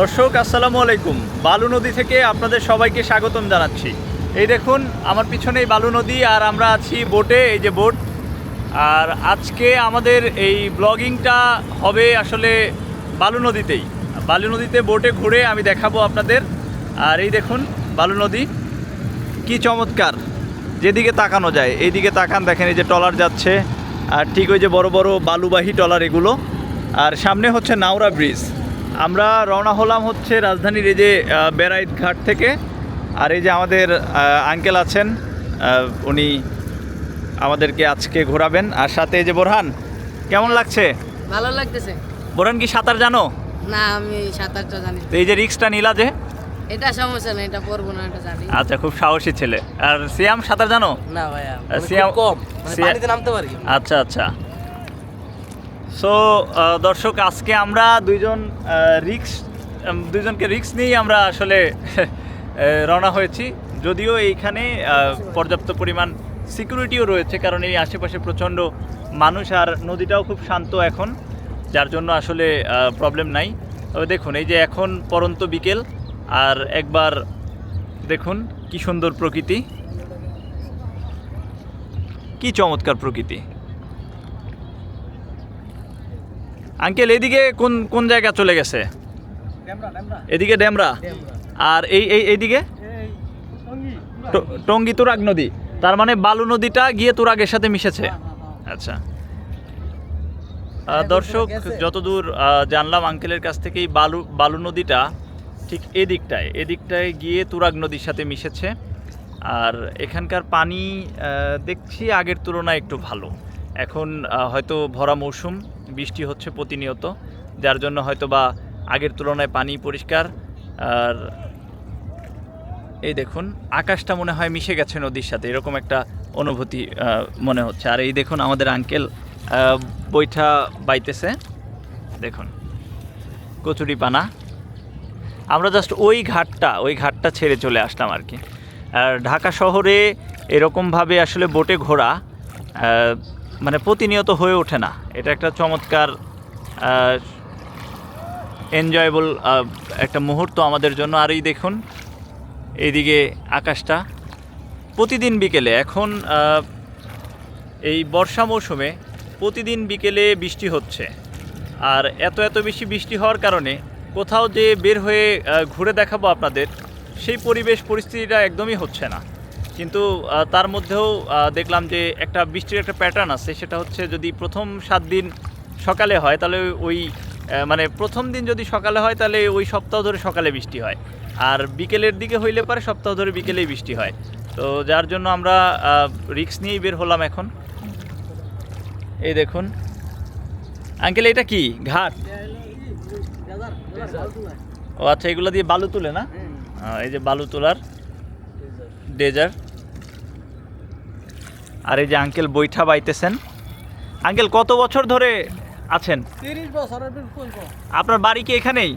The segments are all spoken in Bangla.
দর্শক, আসসালামু আলাইকুম। বালু নদী থেকে আপনাদের সবাইকে স্বাগতম জানাচ্ছি। এই দেখুন, আমার পিছনেই বালু নদী আর আমরা আছি বোটে, এই যে বোট। আর আজকে আমাদের এই ব্লগিংটা হবে আসলে বালু নদীতেই। বালু নদীতে বোটে ঘুরে আমি দেখাবো আপনাদের। আর এই দেখুন, বালু নদী। কি চমৎকার। যেদিকে তাকানো যায়, এইদিকে তাকান, দেখেন এই যে টলার যাচ্ছে। আর ঠিক ওই যে বড় বড় বালুবাহী টলার এগুলো। আর সামনে হচ্ছে নাওরা ব্রিজ। আমরা রওনা হলাম হচ্ছে রাজধানীর এই যে বেড়াইত ঘাট থেকে। আর এই যে আমাদের আঙ্কেল আছেন উনি আমাদেরকে আজকে ঘোরাবেন। আর সাথে এই যে বোরহান কেমন লাগছে? ভালো লাগতেছে। বোরহান কি সাঁতার জানো? না আমি সাঁতারটা জানি তো এই যে রিক্সটা নিলা যে। এটা সমস্যা না এটা পড়ব না এটা জানি। আচ্ছা খুব সাহসী ছেলে। আর সিয়াম সাঁতার জানো? না ভাইয়া সিয়াম- কম। মানে পানিতে নামতে পারি। আচ্ছা আচ্ছা। সো দর্শক, আজকে আমরা দুইজন রিক্স দুইজনকে রিক্স নিয়েই আমরা আসলে রওনা হয়েছি। যদিও এইখানে পর্যাপ্ত পরিমাণ সিকিউরিটিও রয়েছে, কারণ এই আশেপাশে প্রচণ্ড মানুষ আর নদীটাও খুব শান্ত এখন, যার জন্য আসলে প্রবলেম নাই। তবে দেখুন, এই যে এখন পরন্ত বিকেল, আর একবার দেখুন কি সুন্দর প্রকৃতি। কি চমৎকার প্রকৃতি। আঙ্কেল এদিকে কোন কোন জায়গা চলে গেছে? এদিকে ড্যামরা আর এই এই এইদিকে? টঙ্গী। তুরাগ নদী। তার মানে বালু নদীটা গিয়ে তুরাগের সাথে মিশেছে। আচ্ছা। দর্শক যতদূর জানলাম আঙ্কেলের কাছ থেকে এই বালু বালু নদীটা ঠিক এদিকটায় এদিকটায় গিয়ে তুরাগ নদীর সাথে মিশেছে। আর এখানকার পানি দেখছি আগের তুলনায় একটু ভালো। এখন হয়তো ভরা মৌসুম। বৃষ্টি হচ্ছে প্রতিনিয়ত, যার জন্য হয়তো বা আগের তুলনায় পানি পরিষ্কার। আর এই দেখুন, আকাশটা মনে হয় মিশে গেছে নদীর সাথে, এরকম একটা অনুভূতি মনে হচ্ছে। আর এই দেখুন, আমাদের আঙ্কেল বৈঠা বাইতেছে। দেখুন কচুরি পানা আমরা জাস্ট ওই ঘাটটা ওই ঘাটটা ছেড়ে চলে আসলাম আর কি। আর ঢাকা শহরে এরকমভাবে আসলে বোটে ঘোরা মানে প্রতিনিয়ত হয়ে ওঠে না। এটা একটা চমৎকার এনজয়েবল একটা মুহূর্ত আমাদের জন্য। আর এই দেখুন, এইদিকে আকাশটা। প্রতিদিন বিকেলে, এখন এই বর্ষা মৌসুমে প্রতিদিন বিকেলে বৃষ্টি হচ্ছে। আর এত এত বেশি বৃষ্টি হওয়ার কারণে কোথাও যে বের হয়ে ঘুরে দেখাবো আপনাদের, সেই পরিবেশ, পরিস্থিতিটা একদমই হচ্ছে না। কিন্তু তার মধ্যেও দেখলাম যে একটা বৃষ্টির একটা প্যাটার্ন আছে সেটা হচ্ছে যদি প্রথম সাত দিন সকালে হয় তাহলে ওই মানে প্রথম দিন যদি সকালে হয় তাহলে ওই সপ্তাহ ধরে সকালে বৃষ্টি হয়। আর বিকেলের দিকে হইলে পারে সপ্তাহ ধরে বিকেলেই বৃষ্টি হয়। তো যার জন্য আমরা রিক্স নিয়েই বের হলাম এখন। এই দেখুন। আঙ্কেল এটা কি? ঘাট? ও আচ্ছা এগুলো দিয়ে বালু তুলে না? এই যে বালু তোলার ডেজার। আর এই যে আঙ্কেল বৈঠা বাইতেছেন। আঙ্কেল কত বছর ধরে আছেন? আপনার বাড়ি কি এখানেই?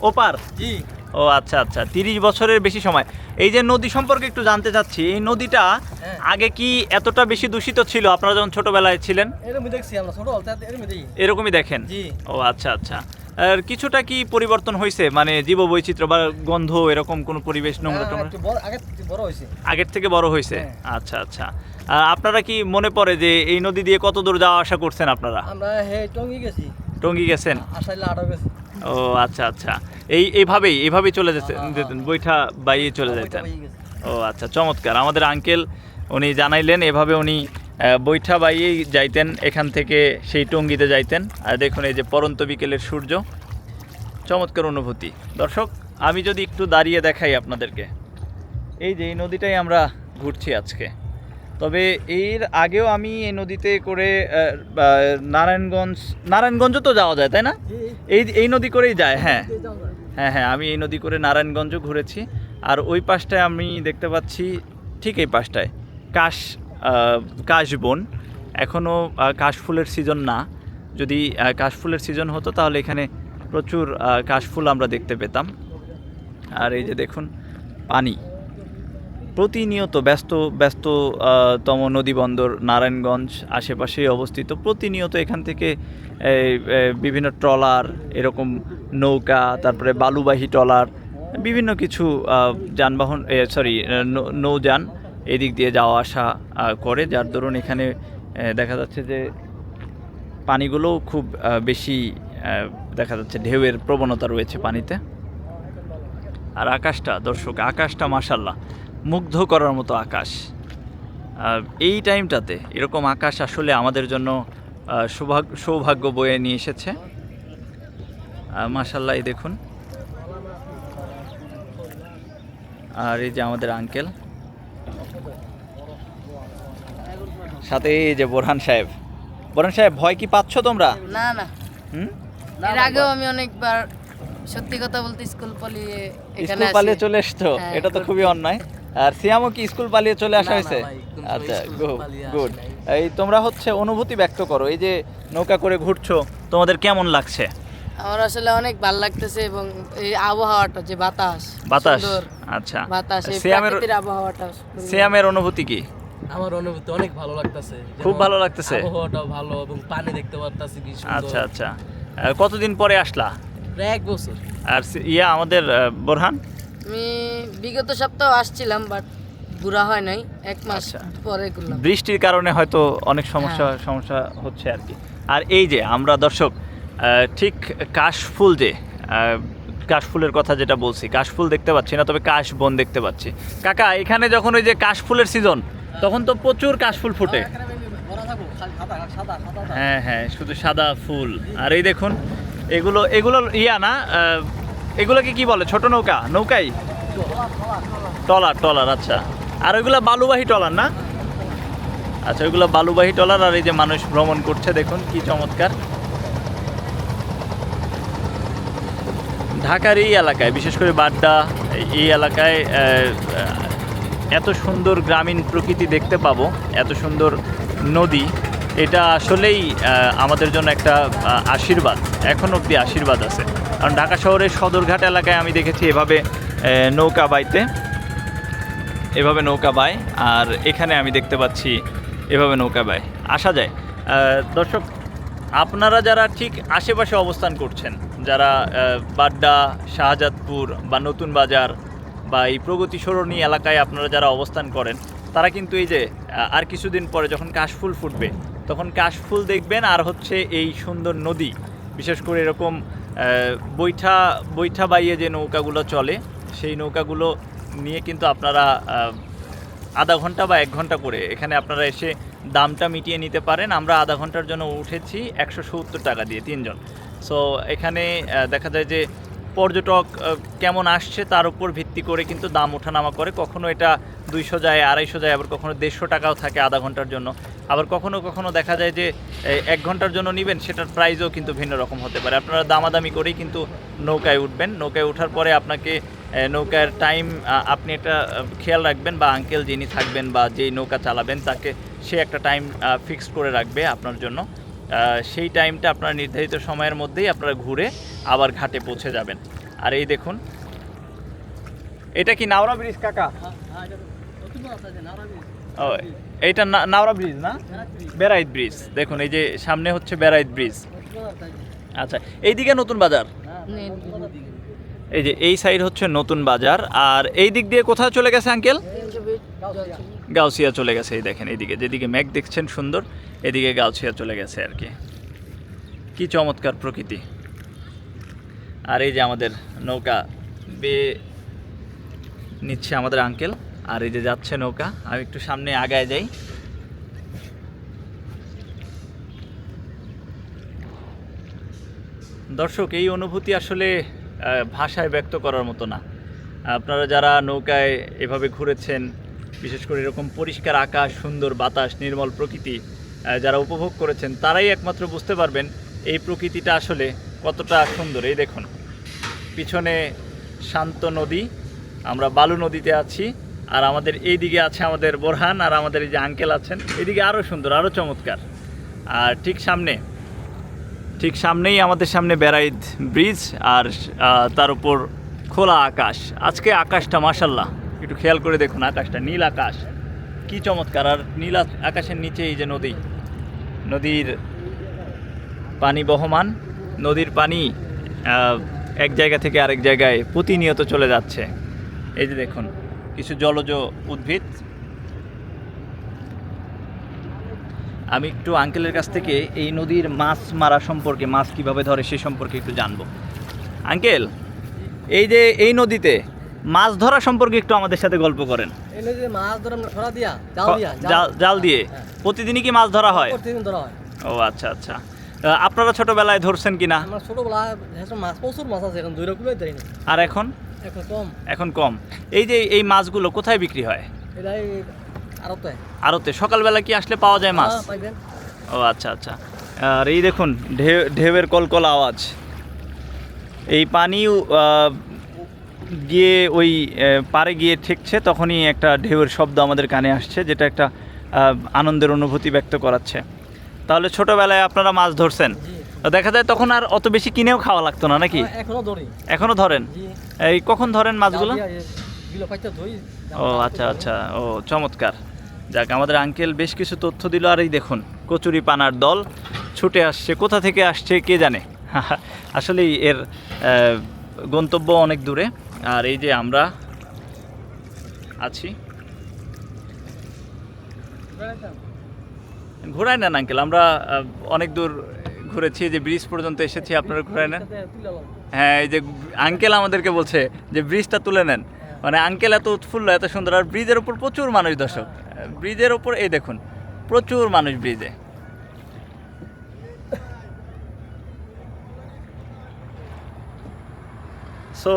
ওপার? জি। ও আচ্ছা আচ্ছা তিরিশ বছরের বেশি সময়। এই যে নদী সম্পর্কে একটু জানতে চাচ্ছি এই নদীটা হ্যাঁ। আগে কি এতটা বেশি দূষিত ছিল? আপনারা যখন ছোটবেলায় ছিলেন? দেখছি আমরা ছোট এরকমই দেখেন? ও আচ্ছা আচ্ছা। আর কিছুটা কি পরিবর্তন হয়েছে? মানে জীব বৈচিত্র্য বা গন্ধ এরকম কোনো পরিবেশ নোংরা হ্যাঁ, বড় হয়েছে। আগের থেকে বড় হয়েছে? হ্যাঁ। আচ্ছা আচ্ছা। আপনারা কি মনে পড়ে যে এই নদী দিয়ে কত দূর যাওয়া আসা করছেন আপনারা? আমরা টঙ্গি গেছি। টঙ্গি গেছেন? গেছি। ও আচ্ছা আচ্ছা। এই এইভাবেই এইভাবেই চলে যেতেন হ্যাঁ, যেতেন বৈঠা বাইয়ে চলে যেতেন। ও আচ্ছা চমৎকার। আমাদের আঙ্কেল উনি জানাইলেন এভাবে উনি বৈঠা বাইয়েই যাইতেন এখান থেকে সেই টঙ্গিতে যাইতেন। আর দেখুন এই যে পরন্ত বিকেলের সূর্য চমৎকার অনুভূতি। দর্শক আমি যদি একটু দাঁড়িয়ে দেখাই আপনাদেরকে। এই যে এই নদীটাই আমরা ঘুরছি আজকে। তবে এর আগেও আমি এই নদীতে করে নারায়ণগঞ্জ নারায়ণগঞ্জও তো যাওয়া যায় তাই না? এই এই নদী করেই যায় হ্যাঁ। হ্যাঁ হ্যাঁ আমি এই নদী করে নারায়ণগঞ্জও ঘুরেছি। আর ওই পাশটায় আমি দেখতে পাচ্ছি ঠিক এই পাশটায় কাশ কাশবন। এখনও কাশফুলের সিজন না। যদি কাশফুলের সিজন হতো, তাহলে এখানে প্রচুর কাশফুল আমরা দেখতে পেতাম। আর এই যে দেখুন, পানি। প্রতিনিয়ত ব্যস্ত ব্যস্ত ব্যস্ততম নদীবন্দর, নারায়ণগঞ্জ আশেপাশেই অবস্থিত। প্রতিনিয়ত এখান থেকে বিভিন্ন ট্রলার, এরকম নৌকা, তারপরে বালুবাহী ট্রলার, বিভিন্ন কিছু যানবাহন সরি নৌযান এদিক দিয়ে যাওয়া আসা করে। যার দরুন এখানে দেখা যাচ্ছে যে পানিগুলোও খুব বেশি দেখা যাচ্ছে ঢেউয়ের প্রবণতা রয়েছে পানিতে। আর আকাশটা, দর্শক, আকাশটা মাসাল্লাহ মুগ্ধ করার মতো আকাশ। এই টাইমটাতে এরকম আকাশ আসলে আমাদের জন্য সৌভাগ্য সৌভাগ্য বয়ে নিয়ে এসেছে। মাসাল্লাহ এই দেখুন। আর এই যে আমাদের আঙ্কেল সাথে এই যে বোরহান সাহেব। বোরহান সাহেব ভয় কি পাচ্ছ তোমরা? না না। হুম? এর আগেও আমি অনেকবার সত্যি কথা বলতে স্কুল পালিয়ে এখানে স্কুল পালিয়ে চলে এসছো? হ্যাঁ, এটা তো খুবই অন্যায়। আর সিয়ামও কি স্কুল পালিয়ে চলে আসা হয়েছে? আচ্ছা গুড এই তোমরা হচ্ছে অনুভূতি ব্যক্ত করো এই যে নৌকা করে ঘুরছো তোমাদের কেমন লাগছে? আমার আসলে অনেক ভালো লাগতেছে এবং এই আবহাওয়াটা যে বাতাস বাতাস। সুন্দর। আচ্ছা। সিয়ামের আবহাওয়াটা সিয়ামের অনুভূতি কি? আমার অনুভূতি অনেক ভালো লাগতেছে। খুব ভালো লাগতেছে? আবহাওয়াটাও ভালো এবং পানি দেখতে পারতাছি কি আচ্ছা আচ্ছা। কতদিন পরে আসলা? প্রায় এক বছর। আর ইয়া আমাদের বোরহান? আমি বিগত সপ্তাহ আসছিলাম বাট ঘোরা হয় নাই। এক মাস আচ্ছা। পরে করলাম। বৃষ্টির কারণে হয়তো অনেক সমস্যা হ্যাঁ। সমস্যা হচ্ছে আর কি। আর এই যে আমরা দর্শক ঠিক কাশফুল যে কাশফুলের কথা যেটা বলছি, কাশফুল দেখতে পাচ্ছি না, তবে কাশবন দেখতে পাচ্ছি। কাকা, এখানে যখন ওই যে কাশফুলের সিজন তখন তো প্রচুর কাশফুল ফুটে। হ্যাঁ হ্যাঁ শুধু সাদা ফুল। আর এই দেখুন, এগুলো এগুলো ইয়া না এগুলোকে কি বলে? ছোট নৌকা? নৌকাই? টলার টলার আচ্ছা। আর ওইগুলো বালুবাহী টলার না? আচ্ছা ওইগুলো বালুবাহী টলার আর এই যে মানুষ ভ্রমণ করছে, দেখুন কি চমৎকার। ঢাকার এই এলাকায়, বিশেষ করে বাড্ডা, এই- এলাকায় এত সুন্দর গ্রামীণ প্রকৃতি দেখতে পাবো, এত সুন্দর নদী, এটা আসলেই আমাদের জন্য একটা আশীর্বাদ, এখন অবধি আশীর্বাদ আছে। কারণ ঢাকা শহরের সদরঘাট এলাকায় আমি দেখেছি এভাবে নৌকা বাইতে, এভাবে নৌকা বায়, আর এখানে আমি দেখতে পাচ্ছি এভাবে নৌকা বায়। আসা যায়। দর্শক আপনারা যারা ঠিক আশেপাশে অবস্থান করছেন, যারা বাড্ডা, শাহজাদপুর বা নতুন বাজার বা এই প্রগতি সরণী এলাকায় আপনারা যারা অবস্থান করেন, তারা কিন্তু এই যে আর কিছুদিন পরে যখন কাশফুল ফুটবে, তখন কাশফুল দেখবেন আর হচ্ছে এই সুন্দর নদী, বিশেষ করে এরকম বৈঠা বৈঠা বাইয়ে যে নৌকাগুলো চলে, সেই নৌকাগুলো নিয়ে কিন্তু আপনারা আধা ঘণ্টা বা এক ঘণ্টা করে। এখানে আপনারা এসে দামটা মিটিয়ে নিতে পারেন। আমরা আধা ঘণ্টার জন্য উঠেছি একশো সত্তর টাকা দিয়ে তিনজন। সো এখানে দেখা যায় যে পর্যটক কেমন আসছে তার উপর ভিত্তি করে কিন্তু দাম ওঠানামা করে। কখনো এটা দুইশো যায়, আড়াইশো যায়, আবার কখনো দেড়শো টাকাও থাকে আধা ঘণ্টার জন্য। আবার কখনো কখনো দেখা যায় যে এক ঘণ্টার জন্য নেবেন, সেটার প্রাইসও কিন্তু ভিন্ন রকম হতে পারে। আপনারা দামাদামি করেই কিন্তু নৌকায় উঠবেন। নৌকায় ওঠার পরে আপনাকে নৌকার টাইম আপনি একটা খেয়াল রাখবেন বা আঙ্কেল যিনি থাকবেন বা যেই নৌকা চালাবেন, তাকে সে একটা টাইম ফিক্সড করে রাখবে আপনার জন্য। সেই টাইমটা আপনার নির্ধারিত সময়ের মধ্যেই আপনারা ঘুরে আবার ঘাটে পৌঁছে যাবেন। আর এই দেখুন, এটা কি নাওরা ব্রিজ কাকা? ও, এইটা নাওরা ব্রিজ না? বেড়াইত ব্রিজ দেখুন, এই যে সামনে হচ্ছে বেড়াইত ব্রিজ আচ্ছা এইদিকে নতুন বাজার। এই যে এই সাইড হচ্ছে নতুন বাজার। আর এই দিক দিয়ে কোথায় চলে গেছে, আঙ্কেল? গাউসিয়া চলে গেছে, এই দেখেন এইদিকে। যেদিকে মেঘ দেখছেন, সুন্দর, এদিকে গাউসিয়া চলে গেছে আর কি। কি চমৎকার প্রকৃতি। আর এই যে আমাদের নৌকা বে নিচ্ছে আমাদের আঙ্কেল। আর এই যে যাচ্ছে নৌকা, আমি একটু সামনে আগায় যাই। দর্শক, এই অনুভূতি আসলে ভাষায় ব্যক্ত করার মতো না। আপনারা যারা নৌকায় এভাবে ঘুরেছেন, বিশেষ করে এরকম পরিষ্কার আকাশ, সুন্দর বাতাস, নির্মল প্রকৃতি যারা উপভোগ করেছেন, তারাই একমাত্র বুঝতে পারবেন এই প্রকৃতিটা আসলে কতটা সুন্দর। এই দেখুন, পিছনে শান্ত নদী, আমরা বালু নদীতে আছি, আর আমাদের এই দিকে আছে আমাদের বোরহান, আর আমাদের এই যে আঙ্কেল আছেন, এদিকে আরও সুন্দর আরও চমৎকার। আর ঠিক সামনে ঠিক সামনেই আমাদের সামনে বেড়াইদ ব্রিজ আর তার উপর খোলা আকাশ। আজকে আকাশটা মাসাল্লাহ একটু খেয়াল করে দেখুন আকাশটা, নীল আকাশ। কি চমৎকার, আর নীল আকাশের নিচে এই যে নদী। নদীর পানি বহমান। নদীর পানি এক জায়গা থেকে আরেক জায়গায় প্রতিনিয়ত চলে যাচ্ছে। এই যে দেখুন, কিছু জলজ উদ্ভিদ। আমি একটু আঙ্কেলের কাছ থেকে এই নদীর মাছ মারা সম্পর্কে মাছ কীভাবে ধরে সে সম্পর্কে একটু জানব। আঙ্কেল এই যে এই নদীতে মাছ ধরা সম্পর্কে একটু আমাদের সাথে গল্প করেন। এই নদীতে মাছ ধরে ধরা দিয়া জাল দিয়া জাল দিয়ে? হ্যাঁ। প্রতিদিনই কি মাছ ধরা হয়? প্রতিদিন ধরা হয়। ও আচ্ছা আচ্ছা। আপনারা ছোটবেলায় ধরছেন কিনা আমরা ছোটবেলা মাছ প্রচুর মাছ আছে এখন দুই রকমের আর এখন? এখন কম। এখন কম। এই যে এই মাছগুলো কোথায় বিক্রি হয়? এটাই আরও তো আড়তে। সকালবেলা কি আসলে পাওয়া যায় মাছ? ও আচ্ছা আচ্ছা। আর এই দেখুন ঢেউ ঢেউয়ের কলকল আওয়াজ। এই পানি গিয়ে ওই পাড়ে গিয়ে ঠেকছে তখনই একটা ঢেউয়ের শব্দ আমাদের কানে আসছে যেটা একটা আনন্দের অনুভূতি ব্যক্ত করাচ্ছে। তাহলে ছোটবেলায় আপনারা মাছ ধরছেন? দেখা যায় তখন আর অত বেশি কিনেও খাওয়া লাগতো না নাকি? এখনও ধরি। এখনও ধরেন? এই কখন ধরেন মাছগুলো? ও আচ্ছা আচ্ছা ও চমৎকার। যাক আমাদের আঙ্কেল বেশ কিছু তথ্য দিল আর এই দেখুন কচুরি পানার দল ছুটে আসছে কোথা থেকে আসছে কে জানে? আসলেই এর গন্তব্য অনেক দূরে আর এই যে আমরা আছি। ঘোরায় নেন আঙ্কেল আমরা অনেক দূর ঘুরেছি যে ব্রিজ পর্যন্ত এসেছি আপনারা ঘুরায় নেন। হ্যাঁ এই যে আঙ্কেল আমাদেরকে বলছে যে ব্রিজটা তুলে নেন। মানে আঙ্কেল এত উৎফুল্ল, এত সুন্দর, আর ব্রিজের ওপর প্রচুর মানুষ দর্শক। ব্রিজের ওপর এই দেখুন, প্রচুর মানুষ ব্রিজে। সো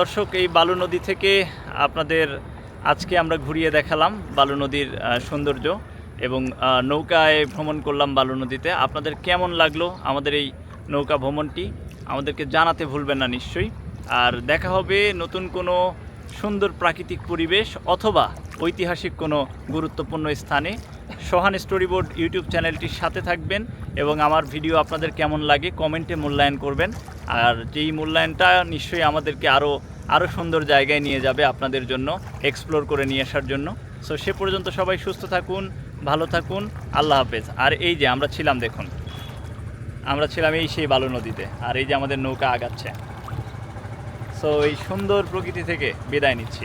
দর্শক, এই বালু নদী থেকে আপনাদের আজকে আমরা ঘুরিয়ে দেখালাম বালু নদীর সৌন্দর্য এবং নৌকায় ভ্রমণ করলাম বালু নদীতে। আপনাদের কেমন লাগল আমাদের এই নৌকা ভ্রমণটি? আমাদেরকে জানাতে ভুলবেন না নিশ্চয়ই। আর দেখা হবে নতুন কোনো সুন্দর প্রাকৃতিক পরিবেশ অথবা ঐতিহাসিক কোনো গুরুত্বপূর্ণ স্থানে, সোহান স্টোরিবোর্ড ইউটিউব চ্যানেলটির সাথে থাকবেন এবং আমার ভিডিও আপনাদের কেমন লাগে কমেন্টে মূল্যায়ন করবেন। আর যেই মূল্যায়নটা নিশ্চয়ই আমাদেরকে আরও আরও সুন্দর জায়গায় নিয়ে যাবে আপনাদের জন্য এক্সপ্লোর করে নিয়ে আসার জন্য। সো সে পর্যন্ত সবাই সুস্থ থাকুন, ভালো থাকুন, আল্লাহ হাফেজ। আর এই যে আমরা ছিলাম, দেখুন, আমরা ছিলাম এই সেই বালু নদীতে, আর এই যে আমাদের নৌকা আগাচ্ছে। সো এই সুন্দর প্রকৃতি থেকে বিদায় নিচ্ছি।